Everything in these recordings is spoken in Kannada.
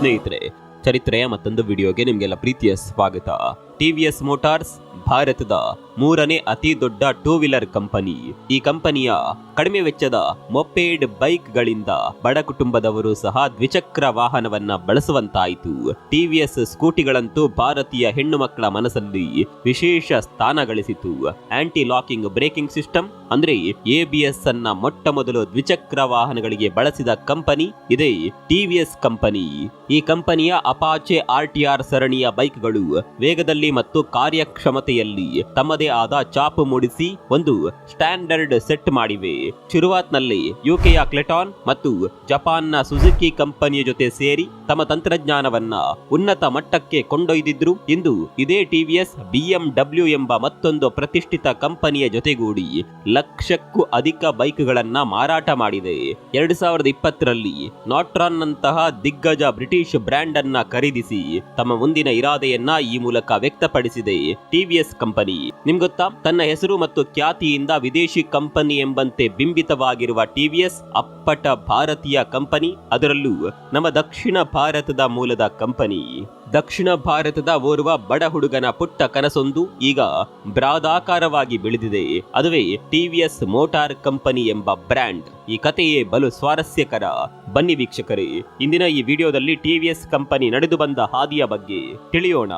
ಸ್ನೇಹಿತರೆ ಚರಿತ್ರೆಯ ಮತ್ತೊಂದು ವಿಡಿಯೋಗೆ ನಿಮಗೆಲ್ಲ ಪ್ರೀತಿಯ ಸ್ವಾಗತ. ಟಿವಿಎಸ್ ಮೋಟಾರ್ಸ್ ಭಾರತದ ಮೂರನೇ ಅತಿ ದೊಡ್ಡ ಟೂ ವೀಲರ್ ಕಂಪನಿ ಈ ಕಂಪನಿಯ ಕಡಿಮೆ ವೆಚ್ಚದ ಮೊಪೇಡ್ ಬೈಕ್ಗಳಿಂದ ಬಡ ಕುಟುಂಬದವರು ಸಹ ದ್ವಿಚಕ್ರ ವಾಹನವನ್ನ ಬಳಸುವಂತಾಯಿತು. ಟಿವಿಎಸ್ ಸ್ಕೂಟಿಗಳಂತೂ ಭಾರತೀಯ ಹೆಣ್ಣು ಮಕ್ಕಳ ಮನಸ್ಸಲ್ಲಿ ವಿಶೇಷ ಸ್ಥಾನ ಗಳಿಸಿತು. ಆಂಟಿ ಲಾಕಿಂಗ್ ಬ್ರೇಕಿಂಗ್ ಸಿಸ್ಟಮ್ ಅಂದ್ರೆ ಎಬಿಎಸ್ ಅನ್ನ ಮೊಟ್ಟ ಮೊದಲು ದ್ವಿಚಕ್ರ ವಾಹನಗಳಿಗೆ ಬಳಸಿದ ಕಂಪನಿ ಇದೇ ಟಿವಿಎಸ್ ಕಂಪನಿ ಈ ಕಂಪನಿಯ ಅಪಾಚೆ ಆರ್ಟಿಆರ್ ಸರಣಿಯ ಬೈಕ್ಗಳು ವೇಗದಲ್ಲಿ ಮತ್ತು ಕಾರ್ಯಕ್ಷಮತೆಯಲ್ಲಿ ತಮ್ಮದೇ ಆದ ಚಾಪು ಮೂಡಿಸಿ ಒಂದು ಸ್ಟ್ಯಾಂಡರ್ಡ್ ಸೆಟ್ ಮಾಡಿವೆ. ಶುರುವಾತ್ನಲ್ಲಿ ಯುಕೆಯ ಕ್ಲೆಟಾನ್ ಮತ್ತು ಜಪಾನ್ನ ಸುಜುಕಿ ಕಂಪನಿಯ ಜೊತೆ ಸೇರಿ ತಮ್ಮ ತಂತ್ರಜ್ಞಾನವನ್ನ ಉನ್ನತ ಮಟ್ಟಕ್ಕೆ ಕೊಂಡೊಯ್ದಿದ್ರು ಇಂದು ಇದೇ ಟಿವಿಎಸ್ ಬಿಎಂಡಬ್ಲ್ಯೂ ಎಂಬ ಮತ್ತೊಂದು ಪ್ರತಿಷ್ಠಿತ ಕಂಪನಿಯ ಜೊತೆಗೂಡಿ ಲಕ್ಷಕ್ಕೂ ಅಧಿಕ ಬೈಕ್ಗಳನ್ನ ಮಾರಾಟ ಮಾಡಿದೆ. ಎರಡ್ ಸಾವಿರದ ಇಪ್ಪತ್ತರಲ್ಲಿ ನಾಟ್ರಾನ್ ನಂತಹ ದಿಗ್ಗಜ ಬ್ರಿಟಿಷ್ ಬ್ರ್ಯಾಂಡ್ ಅನ್ನ ಖರೀದಿಸಿ ತಮ್ಮ ಮುಂದಿನ ಇರಾದೆಯನ್ನ ಈ ಮೂಲಕ ವ್ಯಕ್ತಪಡಿಸಿದೆ. ಟಿವಿಎಸ್ ಕಂಪನಿ. ನಿಮ್ಗೊತ್ತಾ ತನ್ನ ಹೆಸರು ಮತ್ತು ಖ್ಯಾತಿಯಿಂದ ವಿದೇಶಿ ಕಂಪನಿ ಎಂಬಂತೆ ಬಿಂಬಿತವಾಗಿರುವ ಟಿವಿಎಸ್ ಅಪ್ಪಟ ಭಾರತೀಯ ಕಂಪನಿ, ಅದರಲ್ಲೂ ನಮ್ಮ ದಕ್ಷಿಣ ಭಾರತದ ಮೂಲದ ಕಂಪನಿ. ದಕ್ಷಿಣ ಭಾರತದ ಓರ್ವ ಬಡ ಹುಡುಗನ ಪುಟ್ಟ ಕನಸೊಂದು ಈಗ ಬ್ರಾದಾಕಾರವಾಗಿ ಬೆಳೆದಿದೆ. ಅದುವೇ ಟಿವಿಎಸ್ ಮೋಟಾರ್ ಕಂಪನಿ ಎಂಬ ಬ್ರ್ಯಾಂಡ್. ಈ ಕಥೆಯೇ ಬಲು ಸ್ವಾರಸ್ಯಕರ. ಬನ್ನಿ ವೀಕ್ಷಕರೇ, ಇಂದಿನ ಈ ವಿಡಿಯೋದಲ್ಲಿ ಟಿವಿಎಸ್ ಕಂಪನಿ ನಡೆದು ಬಂದ ಹಾದಿಯ ಬಗ್ಗೆ ತಿಳಿಯೋಣ.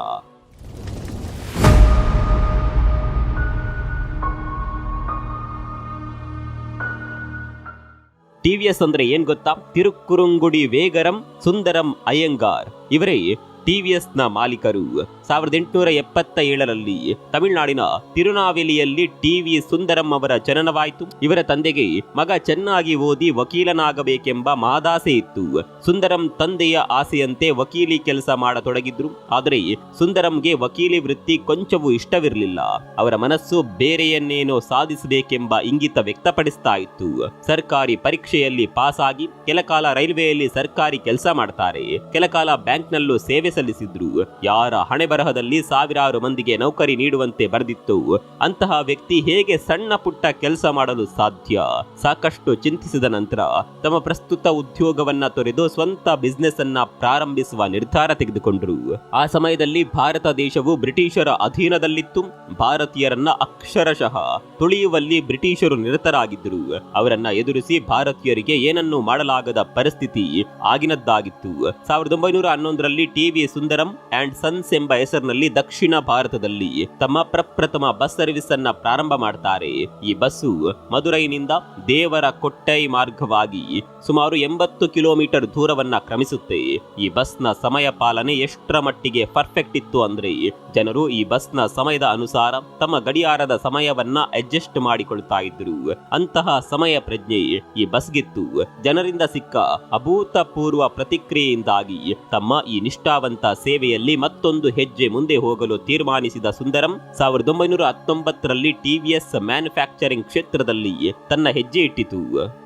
ಟಿವಿಎಸ್ ಅಂದ್ರೆ ಏನ್ ಗೊತ್ತಾ ತಿರುಕ್ಕುರುಂಗುಡಿ ವೇಗರಂ ಸುಂದರಂ ಅಯ್ಯಂಗಾರ್ ಇವರೇ ಟಿವಿಎಸ್ನ ಮಾಲೀಕರು ಸಾವಿರದ ಎಂಟುನೂರ ಎಪ್ಪತ್ತ ಏಳರಲ್ಲಿ ತಮಿಳುನಾಡಿನ ತಿರುನಾವೆಲಿಯಲ್ಲಿ ಟಿವಿ ಸುಂದರಂ ಅವರ ಜನನವಾಯಿತು. ಇವರ ತಂದೆಗೆ ಮಗ ಚೆನ್ನಾಗಿ ಓದಿ ವಕೀಲನಾಗಬೇಕೆಂಬ ಮಾದಾಸೆ ಇತ್ತು. ಸುಂದರಂ ತಂದೆಯ ಆಸೆಯಂತೆ ವಕೀಲಿ ಕೆಲಸ ಮಾಡತೊಡಗಿದ್ರು. ಆದರೆ ಸುಂದರಂಗೆ ವಕೀಲಿ ವೃತ್ತಿ ಕೊಂಚವೂ ಇಷ್ಟವಿರಲಿಲ್ಲ. ಅವರ ಮನಸ್ಸು ಬೇರೆಯನ್ನೇನೋ ಸಾಧಿಸಬೇಕೆಂಬ ಇಂಗಿತ ವ್ಯಕ್ತಪಡಿಸ್ತಾ ಇತ್ತು. ಸರ್ಕಾರಿ ಪರೀಕ್ಷೆಯಲ್ಲಿ ಪಾಸ್ ಆಗಿ ಕೆಲಕಾಲ ರೈಲ್ವೆಯಲ್ಲಿ ಸರ್ಕಾರಿ ಕೆಲಸ ಮಾಡ್ತಾರೆ. ಕೆಲಕಾಲ ಬ್ಯಾಂಕ್ನಲ್ಲೂ ಸೇವೆ ಸಲ್ಲಿಸಿದ್ರು. ಯಾರ ಹಣೆ ಬರಹದಲ್ಲಿ ಸಾವಿರಾರು ಮಂದಿಗೆ ನೌಕರಿ ನೀಡುವಂತೆ ಬರೆದಿತ್ತು. ಅಂತಹ ವ್ಯಕ್ತಿ ಹೇಗೆ ಸಣ್ಣ ಪುಟ್ಟ ಕೆಲಸ ಮಾಡಲು ಸಾಧ್ಯ? ಸಾಕಷ್ಟು ಚಿಂತಿಸಿದ ನಂತರ ತಮ್ಮ ಪ್ರಸ್ತುತ ಉದ್ಯೋಗವನ್ನ ತೊರೆದು ಸ್ವಂತ ಬಿಸ್ನೆಸ್ ಅನ್ನ ಪ್ರಾರಂಭಿಸುವ ನಿರ್ಧಾರ ತೆಗೆದುಕೊಂಡರು. ಆ ಸಮಯದಲ್ಲಿ ಭಾರತ ದೇಶವು ಬ್ರಿಟಿಷರ ಅಧೀನದಲ್ಲಿತ್ತು. ಭಾರತೀಯರನ್ನ ಅಕ್ಷರಶಃ ತುಳಿಯುವಲ್ಲಿ ಬ್ರಿಟಿಷರು ನಿರತರಾಗಿದ್ದರು. ಅವರನ್ನ ಎದುರಿಸಿ ಭಾರತೀಯರಿಗೆ ಏನನ್ನೂ ಮಾಡಲಾಗದ ಪರಿಸ್ಥಿತಿ ಆಗಿನದ್ದಾಗಿತ್ತು. ಸಾವಿರದ ಒಂಬೈನೂರ ಹನ್ನೊಂದರಲ್ಲಿ ಟಿವಿ ಸುಂದರಂ ಅಂಡ್ ಸನ್ಸ್ ಎಂಬ ಹೆಸರಿನಲ್ಲಿ ದಕ್ಷಿಣ ಭಾರತದಲ್ಲಿ ತಮ್ಮ ಪ್ರಪ್ರಥಮ ಬಸ್ ಸರ್ವಿಸ್ ಅನ್ನ ಪ್ರಾರಂಭ ಮಾಡ್ತಾರೆ. ಈ ಬಸ್ಸು ಮದುರೈನಿಂದ ದೇವರ ಕೊಟ್ಟೈ ಮಾರ್ಗವಾಗಿ ಸುಮಾರು ಎಂಬತ್ತು ಕಿಲೋಮೀಟರ್ ದೂರವನ್ನ ಕ್ರಮಿಸುತ್ತೆ. ಈ ಬಸ್ನ ಸಮಯ ಪಾಲನೆ ಎಷ್ಟರ ಮಟ್ಟಿಗೆ ಪರ್ಫೆಕ್ಟ್ ಇತ್ತು ಅಂದ್ರೆ ಜನರು ಈ ಬಸ್ನ ಸಮಯದ ಅನುಸಾರ ತಮ್ಮ ಗಡಿಯಾರದ ಸಮಯವನ್ನ ಅಡ್ಜಸ್ಟ್ ಮಾಡಿಕೊಳ್ತಾ ಇದ್ರು. ಅಂತಹ ಸಮಯ ಪ್ರಜ್ಞೆ ಈ ಬಸ್ಗಿತ್ತು. ಜನರಿಂದ ಸಿಕ್ಕ ಅಭೂತಪೂರ್ವ ಪ್ರತಿಕ್ರಿಯೆಯಿಂದಾಗಿ ತಮ್ಮ ಈ ನಿಷ್ಠಾವಂತ ಸೇವೆಯಲ್ಲಿ ಮತ್ತೊಂದು ಹೆಜ್ಜೆ ಮುಂದೆ ಹೋಗಲು ತೀರ್ಮಾನಿಸಿದ ಸುಂದರಂ, ಸಾವಿರದ ಒಂಬೈನೂರ ಹತ್ತೊಂಬತ್ತರಲ್ಲಿ ಟಿವಿಎಸ್ ಮ್ಯಾನುಫ್ಯಾಕ್ಚರಿಂಗ್ ಕ್ಷೇತ್ರದಲ್ಲಿ ತನ್ನ ಹೆಜ್ಜೆ ಇಟ್ಟಿತು.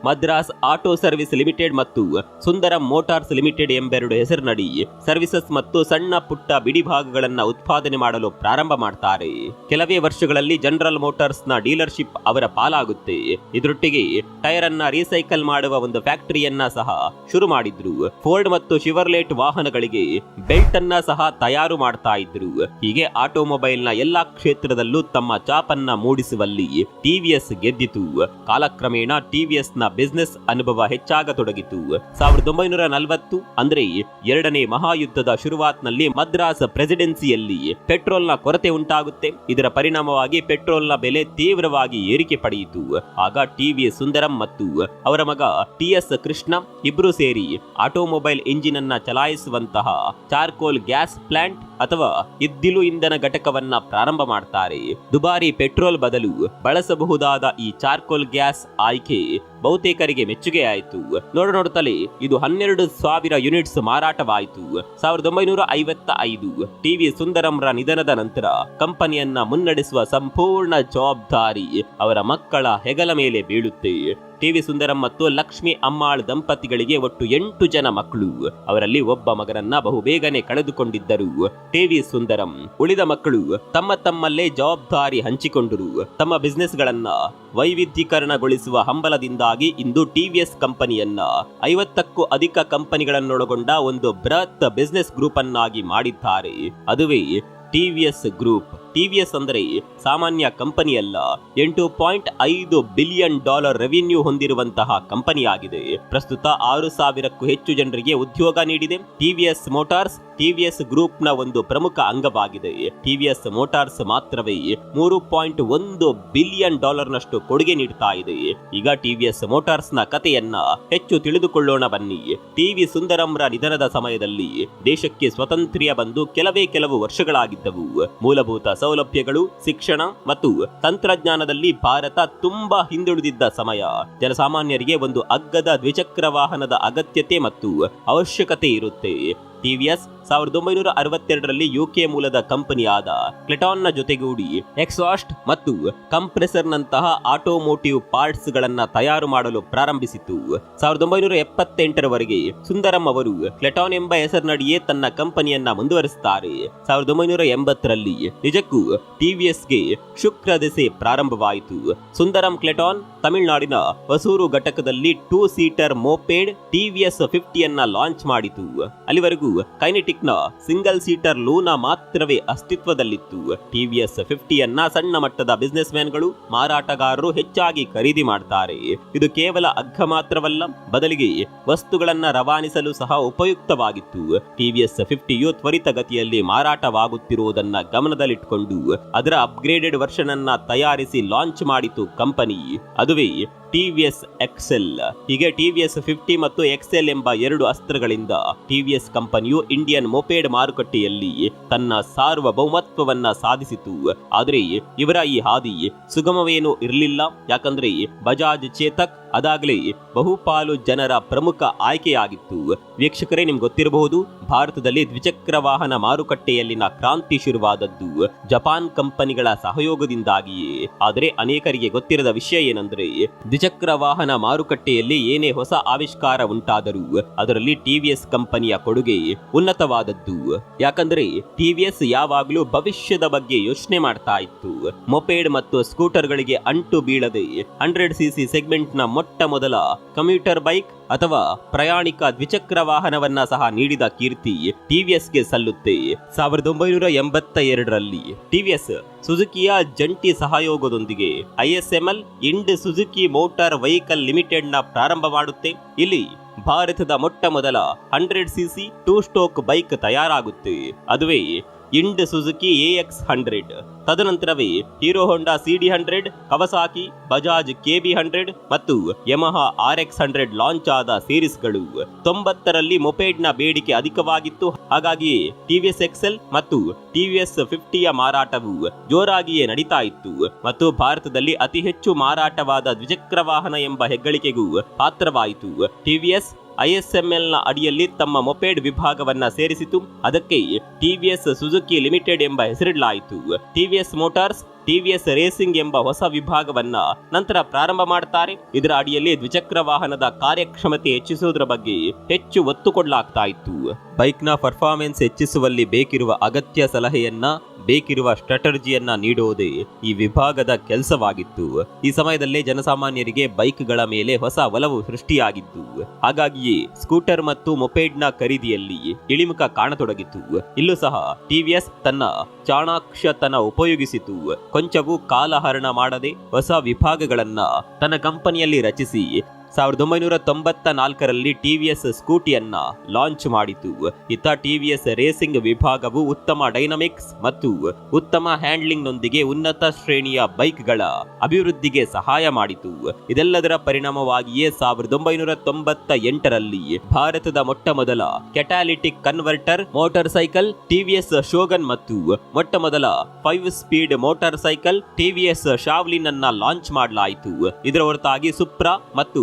ಮದ್ರಾಸ್ ಆಟೋ ಸರ್ವಿಸ್ ಲಿಮಿಟೆಡ್ ಮತ್ತು ಸುಂದರಂ ಮೋಟಾರ್ಸ್ ಲಿಮಿಟೆಡ್ ಎಂಬೆರಡು ಹೆಸರಿನಡಿ ಸರ್ವಿಸಸ್ ಮತ್ತು ಸಣ್ಣ ಪುಟ್ಟ ಬಿಡಿಭಾಗಗಳನ್ನು ಉತ್ಪಾದನೆ ಮಾಡಲು ಪ್ರಾರಂಭ ಮಾಡ್ತಾರೆ. ಕೆಲವೇ ವರ್ಷಗಳಲ್ಲಿ ಜನರಲ್ ಮೋಟಾರ್ಸ್ನ ಡೀಲರ್ಶಿಪ್ ಅವರ ಪಾಲಾಗುತ್ತೆ. ಇದರೊಟ್ಟಿಗೆ ಟೈರ್ ಅನ್ನ ರೀಸೈಕಲ್ ಮಾಡುವ ಒಂದು ಫ್ಯಾಕ್ಟರಿಯನ್ನ ಸಹ ಶುರು ಮಾಡಿದ್ರು. ಫೋರ್ಡ್ ಮತ್ತು ಶಿವರ್ಲೇಟ್ ವಾಹನಗಳಿಗೆ ಬೆಲ್ಟ್ ಅನ್ನ ಸಹ ತಯಾರು ಮಾಡ್ತಾ ಇದ್ರು ಹೀಗೆ ಆಟೋಮೊಬೈಲ್ನ ಎಲ್ಲಾ ಕ್ಷೇತ್ರದಲ್ಲೂ ತಮ್ಮ ಚಾಪನ್ನ ಮೂಡಿಸುವಲ್ಲಿ ಟಿವಿಎಸ್ ಗೆದ್ದಿತು. ಕಾಲಕ್ರಮೇಣ ಟಿವಿಎಸ್ನ ಬಿಸ್ನೆಸ್ ಅನುಭವ ಹೆಚ್ಚಾಗತೊಡಗಿತು. ಸಾವಿರದ ಒಂಬೈನೂರ ನಲವತ್ತು ಅಂದ್ರೆ ಎರಡನೇ ಮಹಾಯುದ್ಧದ ಶುರುವಾತ್ನಲ್ಲಿ ಮದ್ರಾಸ್ ಪ್ರೆಸಿಡೆನ್ಸಿಯಲ್ಲಿ ನ ಕೊರತೆ ಉಂಟಾಗುತ್ತೆ. ಇದರ ಪರಿಣಾಮವಾಗಿ ಪೆಟ್ರೋಲ್ನ ಬೆಲೆ ತೀವ್ರವಾಗಿ ಏರಿಕೆ ಪಡೆಯಿತು. ಆಗ ಟಿವಿ ಸುಂದರಂ ಮತ್ತು ಅವರ ಮಗ ಟಿಎಸ್ ಕೃಷ್ಣ ಇಬ್ರು ಸೇರಿ ಆಟೋಮೊಬೈಲ್ ಇಂಜಿನ್ ಅನ್ನ ಚಲಾಯಿಸುವಂತಹ ಚಾರ್ಕೋಲ್ ಗ್ಯಾಸ್ ಪ್ಲಾಂಟ್ ಅಥವಾ ಇದ್ದಿಲು ಇಂಧನ ಘಟಕವನ್ನ ಪ್ರಾರಂಭ ಮಾಡ್ತಾರೆ. ದುಬಾರಿ ಪೆಟ್ರೋಲ್ ಬದಲು ಬಳಸಬಹುದಾದ ಈ ಚಾರ್ಕೋಲ್ ಗ್ಯಾಸ್ ಆಯ್ಕೆ ಬಹುತೇಕರಿಗೆ ಮೆಚ್ಚುಗೆ ಆಯಿತು. ನೋಡ ನೋಡುತ್ತಲೇ ಇದು ಹನ್ನೆರಡು ಸಾವಿರ ಯೂನಿಟ್ಸ್ ಮಾರಾಟವಾಯಿತು. ಸಾವಿರದ ಒಂಬೈನೂರ ಐವತ್ತ ಐದು ಟಿವಿ ಸುಂದರಂರ ನಿಧನದ ನಂತರ ಕಂಪನಿಯನ್ನ ಮುನ್ನಡೆಸುವ ಸಂಪೂರ್ಣ ಜವಾಬ್ದಾರಿ ಅವರ ಮಕ್ಕಳ ಹೆಗಲ ಮೇಲೆ ಬೀಳುತ್ತೆ. ಟಿವಿ ಸುಂದರಂ ಮತ್ತು ಲಕ್ಷ್ಮಿ ಅಮ್ಮಾಳ್ ದಂಪತಿಗಳಿಗೆ ಒಟ್ಟು ಎಂಟು ಜನ ಮಕ್ಕಳು. ಅವರಲ್ಲಿ ಒಬ್ಬ ಮಗನನ್ನ ಬಹುಬೇಗನೆ ಕಳೆದುಕೊಂಡಿದ್ದರು. ಟಿ ವಿ ಸುಂದರಂ ಉಳಿದ ಮಕ್ಕಳು ತಮ್ಮ ತಮ್ಮಲ್ಲೇ ಜವಾಬ್ದಾರಿ ಹಂಚಿಕೊಂಡರು. ತಮ್ಮ ಬಿಸ್ನೆಸ್ಗಳನ್ನ ವೈವಿಧ್ಯೀಕರಣಗೊಳಿಸುವ ಹಂಬಲದಿಂದಾಗಿ ಇಂದು ಟಿವಿಎಸ್ ಕಂಪನಿಯನ್ನ ಐವತ್ತಕ್ಕೂ ಅಧಿಕ ಕಂಪನಿಗಳನ್ನೊಳಗೊಂಡ ಒಂದು ಬೃಹತ್ ಬಿಸ್ನೆಸ್ ಗ್ರೂಪ್ ಅನ್ನಾಗಿ ಮಾಡಿದ್ದಾರೆ. ಅದುವೇ ಟಿವಿಎಸ್ ಗ್ರೂಪ್. ಟಿವಿಎಸ್ ಅಂದರೆ ಸಾಮಾನ್ಯ ಕಂಪನಿಯಲ್ಲ. ಎಂಟು ಪಾಯಿಂಟ್ ಐದು ಬಿಲಿಯನ್ ಡಾಲರ್ ರೆವಿನ್ಯೂ ಹೊಂದಿರುವಂತಹ ಕಂಪನಿಯಾಗಿದೆ. ಪ್ರಸ್ತುತ ಆರು ಸಾವಿರಕ್ಕೂ ಹೆಚ್ಚು ಜನರಿಗೆ ಉದ್ಯೋಗ ನೀಡಿದೆ. ಟಿವಿಎಸ್ ಮೋಟಾರ್ಸ್, ಟಿವಿಎಸ್ ಗ್ರೂಪ್ನ ಒಂದು ಪ್ರಮುಖ ಅಂಗವಾಗಿದೆ. ಟಿವಿಎಸ್ ಮೋಟಾರ್ಸ್ ಮಾತ್ರವೇ ಮೂರು ಪಾಯಿಂಟ್ ಒಂದು ಬಿಲಿಯನ್ ಡಾಲರ್ ನಷ್ಟು ಕೊಡುಗೆ ನೀಡ್ತಾ ಇದೆ. ಈಗ ಟಿವಿಎಸ್ನ ಕಥೆಯನ್ನ ಹೆಚ್ಚು ತಿಳಿದುಕೊಳ್ಳೋಣ ಬನ್ನಿ. ಟಿವಿ ಸುಂದರಂರ ನಿಧನದ ಸಮಯದಲ್ಲಿ ದೇಶಕ್ಕೆ ಸ್ವಾತಂತ್ರ್ಯ ಬಂದು ಕೆಲವೇ ಕೆಲವು ವರ್ಷಗಳಾಗಿದ್ದವು. ಮೂಲಭೂತ ಸೌಲಭ್ಯಗಳು, ಶಿಕ್ಷಣ ಮತ್ತು ತಂತ್ರಜ್ಞಾನದಲ್ಲಿ ಭಾರತ ತುಂಬಾ ಹಿಂದುಳಿದಿದ್ದ ಸಮಯ. ಜನಸಾಮಾನ್ಯರಿಗೆ ಒಂದು ಅಗ್ಗದ ದ್ವಿಚಕ್ರ ವಾಹನದ ಅಗತ್ಯತೆ ಮತ್ತು ಅವಶ್ಯಕತೆ ಇರುತ್ತೆ. ಟಿವಿಎಸ್ ಸಾವಿರದ ಒಂಬೈನೂರ ಅರವತ್ತೆರಡರಲ್ಲಿ ಯುಕೆ ಮೂಲದ ಕಂಪನಿಯಾದ ಕ್ಲೆಟಾನ್ನ ಜೊತೆಗೂಡಿ ಎಕ್ಸಾಸ್ಟ್ ಮತ್ತು ಕಂಪ್ರೆಸರ್ ನಂತಹ ಆಟೋಮೋಟಿವ್ ಪಾರ್ಟ್ಸ್ ಗಳನ್ನ ತಯಾರು ಮಾಡಲು ಪ್ರಾರಂಭಿಸಿತು ಸಾವಿರದ ಒಂಬೈನೂರ ಎಪ್ಪತ್ತೆಂಟರವರೆಗೆ ಸುಂದರಂ ಅವರು ಕ್ಲೆಟಾನ್ ಎಂಬ ಹೆಸರಿನಡಿಯೇ ತನ್ನ ಕಂಪನಿಯನ್ನ ಮುಂದುವರಿಸುತ್ತಾರೆ. ಸಾವಿರದ ಒಂಬೈನೂರ ಎಂಬತ್ತರಲ್ಲಿ ನಿಜಕ್ಕೂ ಟಿವಿಎಸ್ಗೆ ಶುಕ್ರ ದೆಸೆ ಪ್ರಾರಂಭವಾಯಿತು. ಸುಂದರಂ ಕ್ಲೆಟಾನ್ ತಮಿಳುನಾಡಿನ ಹೊಸೂರು ಘಟಕದಲ್ಲಿ ಟೂ ಸೀಟರ್ ಮೋಪೇಡ್ ಟಿವಿಎಸ್ ಫಿಫ್ಟಿಯನ್ನ ಲಾಂಚ್ ಮಾಡಿತು. ಅಲ್ಲಿವರೆಗೂ ಕೈನೆಟಿಕ್ನ ಸಿಂಗಲ್ ಸೀಟರ್ ಲೂನಾ ಮಾತ್ರವೇ ಅಸ್ತಿತ್ವದಲ್ಲಿತ್ತು. ಟಿವಿಎಸ್ ಫಿಫ್ಟಿಯನ್ನ ಸಣ್ಣ ಮಟ್ಟದ ಬಿಸಿನೆಸ್ ಮ್ಯಾನ್ಗಳು ಮಾರಾಟಗಾರರು ಹೆಚ್ಚಾಗಿ ಖರೀದಿ ಮಾಡುತ್ತಾರೆ ಇದು ಕೇವಲ ಅಗ್ಗ ಮಾತ್ರವಲ್ಲ, ಬದಲಿಗೆ ವಸ್ತುಗಳನ್ನ ರವಾನಿಸಲು ಸಹ ಉಪಯುಕ್ತವಾಗಿತ್ತು. ಟಿವಿಎಸ್ ಫಿಫ್ಟಿಯು ತ್ವರಿತಗತಿಯಲ್ಲಿ ಮಾರಾಟವಾಗುತ್ತಿರುವುದನ್ನ ಗಮನದಲ್ಲಿಟ್ಟುಕೊಂಡು ಅದರ ಅಪ್ಗ್ರೇಡೆಡ್ ವರ್ಷನ್ ಅನ್ನ ತಯಾರಿಸಿ ಲಾಂಚ್ ಮಾಡಿತು ಕಂಪನಿ. 位移 TVS Excel. ಹೀಗೆ ಟಿವಿಎಸ್ ಫಿಫ್ಟಿ ಮತ್ತು ಎಕ್ಸೆಲ್ ಎಂಬ ಎರಡು ಅಸ್ತ್ರಗಳಿಂದ ಟಿವಿಎಸ್ ಕಂಪನಿಯು ಇಂಡಿಯನ್ ಮೊಪೇಡ್ ಮಾರುಕಟ್ಟೆಯಲ್ಲಿ ತನ್ನ ಸಾರ್ವಭೌಮತ್ವವನ್ನ ಸಾಧಿಸಿತು. ಆದರೆ ಇವರ ಈ ಹಾದಿ ಸುಗಮವೇನೂ ಇರಲಿಲ್ಲ. ಯಾಕಂದ್ರೆ ಬಜಾಜ್ ಚೇತಕ್ ಅದಾಗಲೇ ಬಹುಪಾಲು ಜನರ ಪ್ರಮುಖ ಆಯ್ಕೆಯಾಗಿತ್ತು. ವೀಕ್ಷಕರೇ, ನಿಮ್ಗೆ ಗೊತ್ತಿರಬಹುದು, ಭಾರತದಲ್ಲಿ ದ್ವಿಚಕ್ರ ವಾಹನ ಮಾರುಕಟ್ಟೆಯಲ್ಲಿನ ಕ್ರಾಂತಿ ಶುರುವಾದದ್ದು ಜಪಾನ್ ಕಂಪನಿಗಳ ಸಹಯೋಗದಿಂದಾಗಿಯೇ. ಆದರೆ ಅನೇಕರಿಗೆ ಗೊತ್ತಿರದ ವಿಷಯ ಏನಂದ್ರೆ, ದ್ವಿಚಕ್ರ ವಾಹನ ಮಾರುಕಟ್ಟೆಯಲ್ಲಿ ಏನೇ ಹೊಸ ಆವಿಷ್ಕಾರ ಉಂಟಾದರೂ ಅದರಲ್ಲಿ ಟಿವಿಎಸ್ ಕಂಪನಿಯ ಕೊಡುಗೆ ಉನ್ನತವಾದದ್ದು. ಯಾಕಂದ್ರೆ ಟಿವಿಎಸ್ ಯಾವಾಗಲೂ ಭವಿಷ್ಯದ ಬಗ್ಗೆ ಯೋಚನೆ ಮಾಡ್ತಾ ಇತ್ತು. ಮೊಪೇಡ್ ಮತ್ತು ಸ್ಕೂಟರ್ಗಳಿಗೆ ಅಂಟು ಬೀಳದೆ ಹಂಡ್ರೆಡ್ ಸಿಸಿ ಸೆಗ್ಮೆಂಟ್ನ ಮೊಟ್ಟ ಮೊದಲ ಕಮ್ಯೂಟರ್ ಬೈಕ್ ಅಥವಾ ಪ್ರಯಾಣಿಕ ದ್ವಿಚಕ್ರ ವಾಹನವನ್ನ ಸಹ ನೀಡಿದ ಕೀರ್ತಿ ಟಿವಿಎಸ್ಗೆ ಸಲ್ಲುತ್ತೆ. ಸಾವಿರದ ಒಂಬೈನೂರ ಎಂಬತ್ತ ಎರಡರಲ್ಲಿ ಟಿವಿಎಸ್ ಸುಜುಕಿಯ ಜಂಟಿ ಸಹಯೋಗದೊಂದಿಗೆ ISML Ind Suzuki Motor Vehicle ಲಿಮಿಟೆಡ್ನ ಪ್ರಾರಂಭ ಮಾಡುತ್ತೆ ಇಲ್ಲಿ ಭಾರತದ ಮೊಟ್ಟ ಮೊದಲ hundred CC two stroke bike ತಯಾರಾಗುತ್ತೆ. ಅದುವೇ Ind Suzuki A X hundred. ತದನಂತರವೇ Hero Honda CD hundred, Kawasaki, Bajaj KB hundred ಮತ್ತು Yamaha R X hundred launch ಆದ ಸೀರೀಸ್ಗಳು. ತೊಂಬತ್ತರಲ್ಲಿ ಮೊಪೇಡ್ನ ಬೇಡಿಕೆ ಅಧಿಕವಾಗಿತ್ತು. ಹಾಗಾಗಿ ಟಿವಿಎಸ್ ಎಕ್ಸೆಲ್ ಮತ್ತು ಟಿವಿಎಸ್ ಫಿಫ್ಟಿಯ ಮಾರಾಟವು ಜೋರಾಗಿಯೇ ನಡೀತಾ ಇತ್ತು. ಮತ್ತು ಭಾರತದಲ್ಲಿ ಅತಿ ಹೆಚ್ಚು ಮಾರಾಟವಾದ ದ್ವಿಚಕ್ರ ವಾಹನ ಎಂಬ ಹೆಗ್ಗಳಿಕೆಗೂ ಪಾತ್ರವಾಯಿತು. ಟಿವಿಎಸ್ ಐಎಸ್ಎಂಎಲ್ನ ಅಡಿಯಲ್ಲಿ ತಮ್ಮ ಮೊಪೇಡ್ ವಿಭಾಗವನ್ನ ಸೇರಿಸಿತು. ಅದಕ್ಕೆ ಟಿವಿಎಸ್ ಸುಜುಕಿ ಲಿಮಿಟೆಡ್ ಎಂಬ ಹೆಸರಿಡಲಾಯಿತು. ಟಿವಿಎಸ್ ಮೋಟಾರ್ಸ್ ಟಿವಿಎಸ್ ರೇಸಿಂಗ್ ಎಂಬ ಹೊಸ ವಿಭಾಗವನ್ನ ನಂತರ ಪ್ರಾರಂಭ ಮಾಡ್ತಾರೆ. ಇದರ ಅಡಿಯಲ್ಲಿ ದ್ವಿಚಕ್ರ ವಾಹನದ ಕಾರ್ಯಕ್ಷಮತೆ ಹೆಚ್ಚಿಸುವುದರ ಬಗ್ಗೆ ಹೆಚ್ಚು ಒತ್ತು ಕೊಡಲಾಗ್ತಾ ಇತ್ತು. ಬೈಕ್ನ ಪರ್ಫಾರ್ಮೆನ್ಸ್ ಹೆಚ್ಚಿಸುವಲ್ಲಿ ಬೇಕಿರುವ ಅಗತ್ಯ ಸಲಹೆಯನ್ನ ಬೇಕಿರುವ ಸ್ಟ್ರಾಟಜಿಯನ್ನ ನೀಡುವುದೇ ಈ ವಿಭಾಗದ ಕೆಲಸವಾಗಿತ್ತು. ಈ ಸಮಯದಲ್ಲೇ ಜನಸಾಮಾನ್ಯರಿಗೆ ಬೈಕ್ಗಳ ಮೇಲೆ ಹೊಸ ಒಲವು ಸೃಷ್ಟಿಯಾಗಿದ್ದು ಹಾಗಾಗಿಯೇ ಸ್ಕೂಟರ್ ಮತ್ತು ಮೊಪೇಡ್ನ ಖರೀದಿಯಲ್ಲಿ ಇಳಿಮುಖ ಕಾಣತೊಡಗಿತು. ಇಲ್ಲೂ ಸಹ ಟಿವಿಎಸ್ ತನ್ನ ಚಾಣಾಕ್ಷತನ ಉಪಯೋಗಿಸಿತು. ಕೊಂಚವೂ ಕಾಲಹರಣ ಮಾಡದೆ ಹೊಸ ವಿಭಾಗಗಳನ್ನ ತನ್ನ ಕಂಪನಿಯಲ್ಲಿ ರಚಿಸಿ ಸಾವಿರದ ಒಂಬೈನೂರ ತೊಂಬತ್ತ ನಾಲ್ಕರಲ್ಲಿ ಟಿವಿಎಸ್ ಸ್ಕೂಟಿಯನ್ನ ಲಾಂಚ್ ಮಾಡಿತು. ಇತ್ತ ಟಿವಿಎಸ್ ರೇಸಿಂಗ್ ವಿಭಾಗವು ಉತ್ತಮ ಡೈನಮಿಕ್ಸ್ ಮತ್ತು ಉತ್ತಮ ಹ್ಯಾಂಡ್ಲಿಂಗ್ನೊಂದಿಗೆ ಉನ್ನತ ಶ್ರೇಣಿಯ ಬೈಕ್ಗಳ ಅಭಿವೃದ್ಧಿಗೆ ಸಹಾಯ ಮಾಡಿತು. ಇದೆಲ್ಲದರ ಪರಿಣಾಮವಾಗಿಯೇ ಸಾವಿರದ ಒಂಬೈನೂರ ತೊಂಬತ್ತ ಎಂಟರಲ್ಲಿ ಭಾರತದ ಮೊಟ್ಟ ಮೊದಲ catalytic converter motorcycle TVS Shogun ಮತ್ತು ಮೊಟ್ಟ ಮೊದಲ five speed motorcycle TVS Shaolin ಅನ್ನ ಲಾಂಚ್ ಮಾಡಲಾಯಿತು. ಇದರ ಹೊರತಾಗಿ ಸುಪ್ರಾ ಮತ್ತು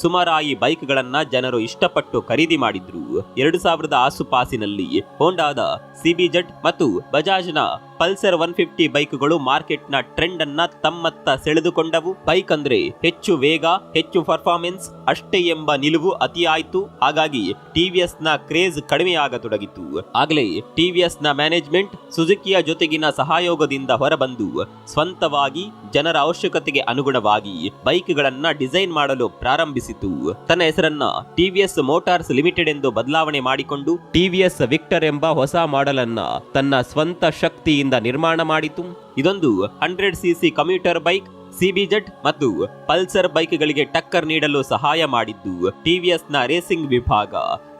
ಸುಮಾರಾಯಿ ಬೈಕ್ಗಳನ್ನ ಜನರು ಇಷ್ಟಪಟ್ಟು ಖರೀದಿ ಮಾಡಿದ್ರು. ಎರಡು ಸಾವಿರದ ಆಸುಪಾಸಿನಲ್ಲಿ ಹೋಂಡಾದ ಸಿಬಿಜೆಡ್ ಮತ್ತು ಬಜಾಜ್ನ ಪಲ್ಸರ್ ಒನ್ ಫಿಫ್ಟಿ ಬೈಕ್ಗಳು ಮಾರ್ಕೆಟ್ನ ಟ್ರೆಂಡ್ ಅನ್ನ ತಮ್ಮತ್ತ ಸೆಳೆದುಕೊಂಡವು. ಬೈಕ್ ಅಂದ್ರೆ ಹೆಚ್ಚು ವೇಗ, ಹೆಚ್ಚು ಪರ್ಫಾರ್ಮೆನ್ಸ್, ಅಷ್ಟೇ ಎಂಬ ನಿಲುವು ಅತಿಯಾಯಿತು ಹಾಗಾಗಿ ಟಿವಿಎಸ್ನ ಕ್ರೇಜ್ ಕಡಿಮೆಯಾಗತೊಡಗಿತು. ಆಗಲೇ ಟಿವಿಎಸ್ನ ಮ್ಯಾನೇಜ್ಮೆಂಟ್ ಸುಜುಕಿಯ ಜೊತೆಗಿನ ಸಹಯೋಗದಿಂದ ಹೊರಬಂದು ಸ್ವಂತವಾಗಿ ಜನರ ಅವಶ್ಯಕತೆಗೆ ಅನುಗುಣವಾಗಿ ಬೈಕ್ಗಳನ್ನ ಡಿಸೈನ್ ಮಾಡಲು ಪ್ರಾರಂಭಿಸಿತು. ತನ್ನ ಹೆಸರನ್ನ ಟಿವಿಎಸ್ ಮೋಟಾರ್ಸ್ ಲಿಮಿಟೆಡ್ ಎಂದು ಬದಲಾವಣೆ ಮಾಡಿಕೊಂಡು ಟಿವಿಎಸ್ ವಿಕ್ಟರ್ ಎಂಬ ಹೊಸ ಮಾಡೆಲ್ ಅನ್ನ ತನ್ನ ಸ್ವಂತ ಶಕ್ತಿಯಿಂದ ನಿರ್ಮಾಣ ಮಾಡಿತು. ಇದೊಂದು ಹಂಡ್ರೆಡ್ ಸಿಸಿ ಕಮ್ಯೂಟರ್ ಬೈಕ್ ಸಿಬಿಜೆಟ್ ಮತ್ತು ಪಲ್ಸರ್ ಬೈಕ್ಗಳಿಗೆ ಟಕ್ಕರ್ ನೀಡಲು ಸಹಾಯ ಮಾಡಿದ್ದು. ಟಿವಿಎಸ್ನ ರೇಸಿಂಗ್ ವಿಭಾಗ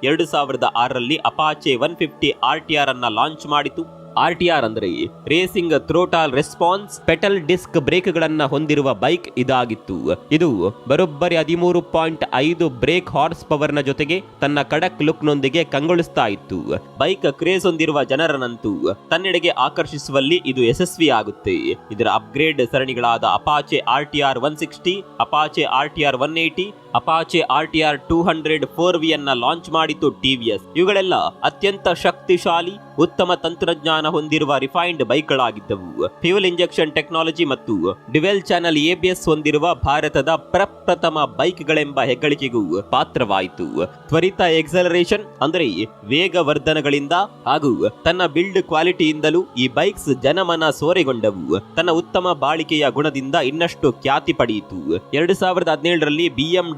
ಎರಡು ಸಾವಿರದ ಆರರಲ್ಲಿ Apache one fifty R T R ಅನ್ನ ಲಾಂಚ್ ಮಾಡಿತು. ಆರ್ ಟಿ ಆರ್ ಅಂದ್ರೆ racing throttle response petal disc ಬ್ರೇಕ್ಗಳನ್ನು ಹೊಂದಿರುವ ಬೈಕ್ ಇದಾಗಿತ್ತು. ಇದು ಬರೋಬ್ಬರಿ ಹದಿಮೂರು ಪಾಯಿಂಟ್ ಐದು ಬ್ರೇಕ್ ಹಾರ್ಸ್ ಪವರ್ನ ಜೊತೆಗೆ ತನ್ನ ಕಡಕ್ ಲುಕ್ ನೊಂದಿಗೆ ಕಂಗೊಳಿಸ್ತಾ ಇತ್ತು. ಬೈಕ್ ಕ್ರೇಜ್ ಹೊಂದಿರುವ ಜನರನ್ನಂತೂ ತನ್ನೆಡೆಗೆ ಆಕರ್ಷಿಸುವಲ್ಲಿ ಇದು ಯಶಸ್ವಿಯಾಗುತ್ತೆ. ಇದರ upgrade ಸರಣಿಗಳಾದ Apache R T R one sixty, Apache R T R one eighty Apache R T R two hundred four V ಅನ್ನ ಲಾಂಚ್ ಮಾಡಿತು ಟಿವಿಎಸ್ ಇವುಗಳೆಲ್ಲ ಅತ್ಯಂತ ಶಕ್ತಿಶಾಲಿ, ಉತ್ತಮ ತಂತ್ರಜ್ಞಾನ ಹೊಂದಿರುವ ರಿಫೈನ್ಡ್ ಬೈಕ್ಗಳಾಗಿದ್ದವು. ಫ್ಯೂಲ್ ಇಂಜೆಕ್ಷನ್ ಟೆಕ್ನಾಲಜಿ ಮತ್ತು ಡಿವೆಲ್ ಚಾನೆಲ್ ಎಬಿಎಸ್ ಹೊಂದಿರುವ ಭಾರತದ ಪ್ರಪ್ರಥಮ ಬೈಕ್ಗಳೆಂಬ ಹೆಗ್ಗಳಿಕೆಗೂ ಪಾತ್ರವಾಯಿತು. ತ್ವರಿತ ಎಕ್ಸಲರೇಷನ್ ಅಂದರೆ ವೇಗವರ್ಧನಗಳಿಂದ ಹಾಗೂ ತನ್ನ ಬಿಲ್ಡ್ ಕ್ವಾಲಿಟಿಯಿಂದಲೂ ಈ ಬೈಕ್ಸ್ ಜನಮನ ಸೋರೆಗೊಂಡವು. ತನ್ನ ಉತ್ತಮ ಬಾಳಿಕೆಯ ಗುಣದಿಂದ ಇನ್ನಷ್ಟು ಖ್ಯಾತಿ ಪಡೆಯಿತು. ಎರಡು ಸಾವಿರದ ಹದಿನೇಳರಲ್ಲಿ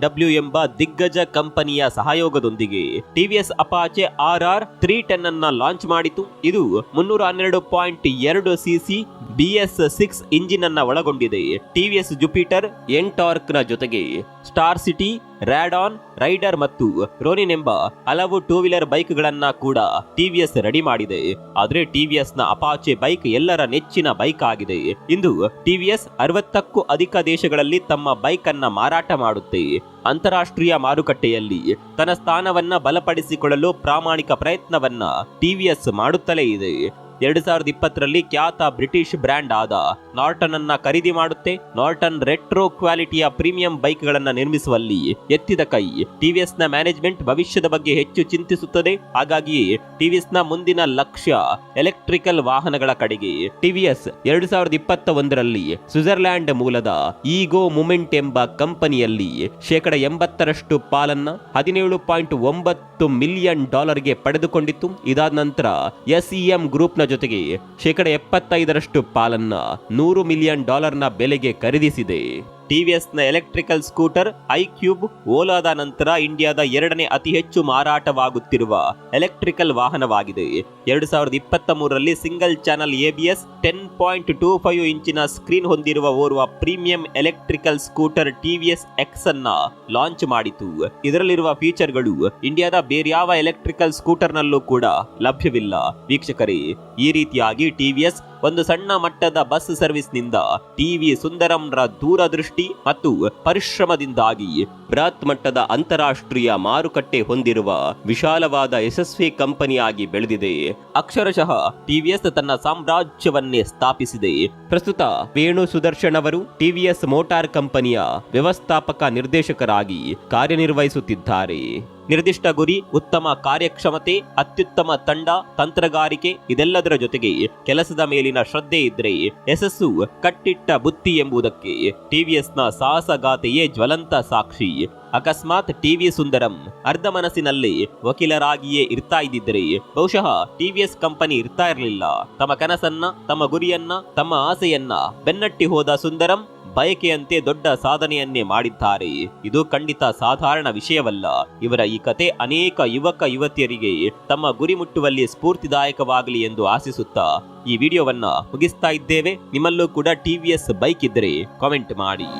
ಬಿಎಂಡಬ್ಲ್ಯೂ ಎಂಬ ದಿಗ್ಗಜ ಕಂಪನಿಯ ಸಹಯೋಗದೊಂದಿಗೆ TVS Apache R R three ten ಅನ್ನ ಲಾಂಚ್ ಮಾಡಿತು. ಇದು ಮುನ್ನೂರ ಹನ್ನೆರಡು ಪಾಯಿಂಟ್ ಎರಡು ಸಿಸಿ ಬಿಎಸ್ ಸಿಕ್ಸ್ ಇಂಜಿನ್ ಅನ್ನ ಒಳಗೊಂಡಿದೆ. ಟಿವಿಎಸ್ ಜುಪಿಟರ್ ಎಂಟಾರ್ಕ್ನ ಜೊತೆಗೆ ಸ್ಟಾರ್ ಸಿಟಿ ರ್ಯಾಡಾನ್ ರೈಡರ್ ಮತ್ತು ರೋನಿನ್ ಎಂಬ ಹಲವು ಟೂ ವೀಲರ್ ಬೈಕ್ಗಳನ್ನ ಕೂಡ ಟಿವಿಎಸ್ ರೆಡಿ ಮಾಡಿದೆ. ಆದರೆ ಟಿವಿಎಸ್ನ ಅಪಾಚೆ ಬೈಕ್ ಎಲ್ಲರ ನೆಚ್ಚಿನ ಬೈಕ್ ಆಗಿದೆ. ಇಂದು ಟಿವಿಎಸ್ ಅರವತ್ತಕ್ಕೂ ಅಧಿಕ ದೇಶಗಳಲ್ಲಿ ತಮ್ಮ ಬೈಕ್ ಅನ್ನ ಮಾರಾಟ ಮಾಡುತ್ತೆ. ಅಂತಾರಾಷ್ಟ್ರೀಯ ಮಾರುಕಟ್ಟೆಯಲ್ಲಿ ತನ್ನ ಸ್ಥಾನವನ್ನ ಬಲಪಡಿಸಿಕೊಳ್ಳಲು ಪ್ರಾಮಾಣಿಕ ಪ್ರಯತ್ನವನ್ನ ಟಿವಿಎಸ್ ಮಾಡುತ್ತಲೇ ಇದೆ. ಎರಡು ಸಾವಿರದ ಇಪ್ಪತ್ತರಲ್ಲಿ ಖ್ಯಾತ ಬ್ರಿಟಿಷ್ ಬ್ರ್ಯಾಂಡ್ ಆದ ನಾರ್ಟನ್ ಅನ್ನ ಖರೀದಿ ಮಾಡುತ್ತೆ. ನಾರ್ಟನ್ ರೆಟ್ರೋ ಕ್ವಾಲಿಟಿಯ ಪ್ರೀಮಿಯಂ ಬೈಕ್ ಗಳನ್ನ ನಿರ್ಮಿಸುವಲ್ಲಿ ಎತ್ತಿದ ಕೈ. ಟಿವಿಎಸ್ನ ಮ್ಯಾನೇಜ್ಮೆಂಟ್ ಭವಿಷ್ಯದ ಬಗ್ಗೆ ಹೆಚ್ಚು ಚಿಂತಿಸುತ್ತದೆ. ಹಾಗಾಗಿ ಟಿವಿಎಸ್ನ ಮುಂದಿನ ಲಕ್ಷ್ಯ ಎಲೆಕ್ಟ್ರಿಕಲ್ ವಾಹನಗಳ ಕಡೆಗೆ. ಟಿವಿಎಸ್ ಎರಡು ಸಾವಿರದ ಇಪ್ಪತ್ತ ಒಂದರಲ್ಲಿ ಸ್ವಿಟ್ಜರ್ಲ್ಯಾಂಡ್ ಮೂಲದ ಈಗೋ ಮೂಮೆಂಟ್ ಎಂಬ ಕಂಪನಿಯಲ್ಲಿ ಶೇಕಡ ಎಂಬತ್ತರಷ್ಟು ಪಾಲನ್ನ ಹದಿನೇಳು ಪಾಯಿಂಟ್ ಒಂಬತ್ತು ಮಿಲಿಯನ್ ಡಾಲರ್ಗೆ ಪಡೆದುಕೊಂಡಿತ್ತು. ಇದಾದ ನಂತರ ಎಸ್ಇಎಂ ಗ್ರೂಪ್ನ ಜೊತೆಗೆ ಶೇಕಡ ಎಪ್ಪತ್ತೈದರಷ್ಟು ಪಾಲನ್ನ ನೂರು ಮಿಲಿಯನ್ ಡಾಲರ್ನ ಬೆಲೆಗೆ ಖರೀದಿಸಿದೆ. ಟಿವಿಎಸ್ನ ಎಲೆಕ್ಟ್ರಿಕಲ್ ಸ್ಕೂಟರ್ ಐ ಕ್ಯೂಬ್ ಓಲಾದ ನಂತರ ಇಂಡಿಯಾದ ಎರಡನೇ ಅತಿ ಹೆಚ್ಚು ಮಾರಾಟವಾಗುತ್ತಿರುವ ಎಲೆಕ್ಟ್ರಿಕಲ್ ವಾಹನವಾಗಿದೆ. ಎರಡು ಸಾವಿರದ ಇಪ್ಪತ್ತ ಮೂರರಲ್ಲಿ single channel ABS ten point two five ಇಂಚಿನ ಸ್ಕ್ರೀನ್ ಹೊಂದಿರುವ ಓರ್ವ premium electrical scooter TVS X ಅನ್ನ ಲಾಂಚ್ ಮಾಡಿತು. ಇದರಲ್ಲಿರುವ ಫೀಚರ್ಗಳು ಇಂಡಿಯಾದ ಬೇರ್ಯಾವ ಎಲೆಕ್ಟ್ರಿಕಲ್ ಸ್ಕೂಟರ್ನಲ್ಲೂ ಕೂಡ ಲಭ್ಯವಿಲ್ಲ. ವೀಕ್ಷಕರೇ, ಈ ರೀತಿಯಾಗಿ ಟಿವಿಎಸ್ ಒಂದು ಸಣ್ಣ ಮಟ್ಟದ ಬಸ್ ಸರ್ವಿಸ್ನಿಂದ ಟಿವಿ ಸುಂದರಂರ ದೂರದೃಷ್ಟಿ ಮತ್ತು ಪರಿಶ್ರಮದಿಂದಾಗಿ ಬೃಹತ್ ಮಟ್ಟದ ಅಂತಾರಾಷ್ಟ್ರೀಯ ಮಾರುಕಟ್ಟೆ ಹೊಂದಿರುವ ವಿಶಾಲವಾದ ಯಶಸ್ವಿ ಕಂಪನಿಯಾಗಿ ಬೆಳೆದಿದೆ. ಅಕ್ಷರಶಃ ಟಿವಿಎಸ್ ತನ್ನ ಸಾಮ್ರಾಜ್ಯವನ್ನೇ ಸ್ಥಾಪಿಸಿದೆ. ಪ್ರಸ್ತುತ ವೇಣು ಸುದರ್ಶನ್ ಅವರು ಟಿವಿಎಸ್ ಮೋಟಾರ್ ಕಂಪನಿಯ ವ್ಯವಸ್ಥಾಪಕ ನಿರ್ದೇಶಕರಾಗಿ ಕಾರ್ಯನಿರ್ವಹಿಸುತ್ತಿದ್ದಾರೆ. ನಿರ್ದಿಷ್ಟ ಗುರಿ, ಉತ್ತಮ ಕಾರ್ಯಕ್ಷಮತೆ, ಅತ್ಯುತ್ತಮ ತಂಡ, ತಂತ್ರಗಾರಿಕೆ ಇದೆಲ್ಲದರ ಜೊತೆಗೆ ಕೆಲಸದ ಮೇಲಿನ ಶ್ರದ್ಧೆ ಇದ್ರೆ ಯಶಸ್ಸು ಕಟ್ಟಿಟ್ಟ ಬುತ್ತಿ ಎಂಬುದಕ್ಕೆ ಟಿವಿಎಸ್ನ ಸಾಹಸಗಾಥೆಯೇ ಜ್ವಲಂತ ಸಾಕ್ಷಿ. ಅಕಸ್ಮಾತ್ ಟಿವಿ ಸುಂದರಂ ಅರ್ಧ ಮನಸ್ಸಿನಲ್ಲಿ ವಕೀಲರಾಗಿಯೇ ಇರ್ತಾ ಇದ್ದಿದ್ರೆ ಬಹುಶಃ ಟಿವಿಎಸ್ ಕಂಪನಿ ಇರ್ತಾ ಇರಲಿಲ್ಲ. ತಮ್ಮ ಕನಸನ್ನ, ತಮ್ಮ ಗುರಿಯನ್ನ, ತಮ್ಮ ಆಸೆಯನ್ನ ಬೆನ್ನಟ್ಟಿ ಹೋದ ಸುಂದರಂ ಬಯಕೆಯಂತೆ ದೊಡ್ಡ ಸಾಧನೆಯನ್ನೇ ಮಾಡಿದ್ದಾರೆ. ಇದು ಖಂಡಿತ ಸಾಧಾರಣ ವಿಷಯವಲ್ಲ. ಇವರ ಈ ಕತೆ ಅನೇಕ ಯುವಕ ಯುವತಿಯರಿಗೆ ತಮ್ಮ ಗುರಿ ಮುಟ್ಟುವಲ್ಲಿ ಸ್ಫೂರ್ತಿದಾಯಕವಾಗಲಿ ಎಂದು ಆಶಿಸುತ್ತಾ ಈ ವಿಡಿಯೋವನ್ನ ಮುಗಿಸ್ತಾ ಇದ್ದೇವೆ. ನಿಮ್ಮಲ್ಲೂ ಕೂಡ ಟಿವಿಎಸ್ ಬೈಕ್ ಇದ್ದರೆ ಕಾಮೆಂಟ್ ಮಾಡಿ.